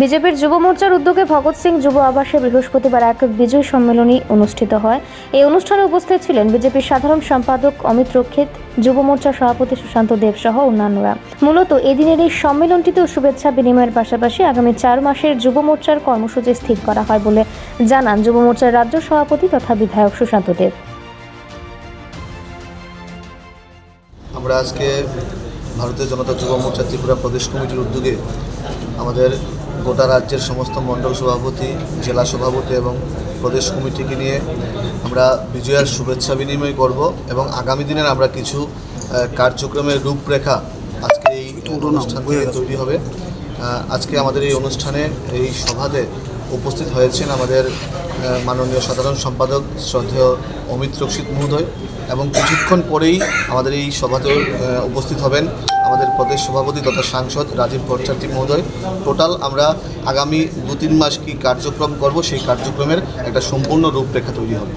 বিজেপির যুব মোর্চার উদ্যোগে ভগৎ সিং যুব আবাসে বৃহস্পতিবার এক বিজয় সম্মেলনী অনুষ্ঠিত হয়। এই অনুষ্ঠানে উপস্থিত ছিলেন বিজেপির সাধারণ সম্পাদক অমিত রক্ষিত, যুব মোর্চার সভাপতি সুশান্ত দেব সহ অন্যান্যরা। মূলত এদিনের এই সম্মেলনটিতেও শুভেচ্ছা বিনিময়ের পাশাপাশি আগামী চার মাসের যুব মোর্চার কর্মসূচি স্থির করা হয় বলে জানান যুব মোর্চার রাজ্য সভাপতি তথা বিধায়ক সুশান্ত দেব। আমরা আজকে ভারতীয় জনতা যুব মোর্চা ত্রিপুরা প্রদেশ কমিটির উদ্যোগে আমাদের গোটা রাজ্যের সমস্ত মণ্ডল সভাপতি জেলা সভাপতি এবং প্রদেশ কমিটিকে নিয়ে আমরা বিজয়ার শুভেচ্ছা বিনিময় করব এবং আগামী দিনের আমরা কিছু কার্যক্রমের রূপরেখা আজকে এই অনুষ্ঠান তৈরি হবে। আজকে আমাদের এই অনুষ্ঠানে এই সভাতে উপস্থিত হয়েছেন আমাদের মাননীয় সাধারণ সম্পাদক শ্রদ্ধেয় অমিত রক্ষিত মহোদয় এবং কিছুক্ষণ পরেই আমাদের এই সভাতে উপস্থিত হবেন আমাদের প্রদেশ সভাপতি তথা সাংসদ রাজীব ভট্টাচার্য মহোদয়। টোটাল আমরা আগামী দু তিন মাস কি কার্যক্রম করব? সেই কার্যক্রমের একটা সম্পূর্ণ রূপরেখা তৈরি হবে।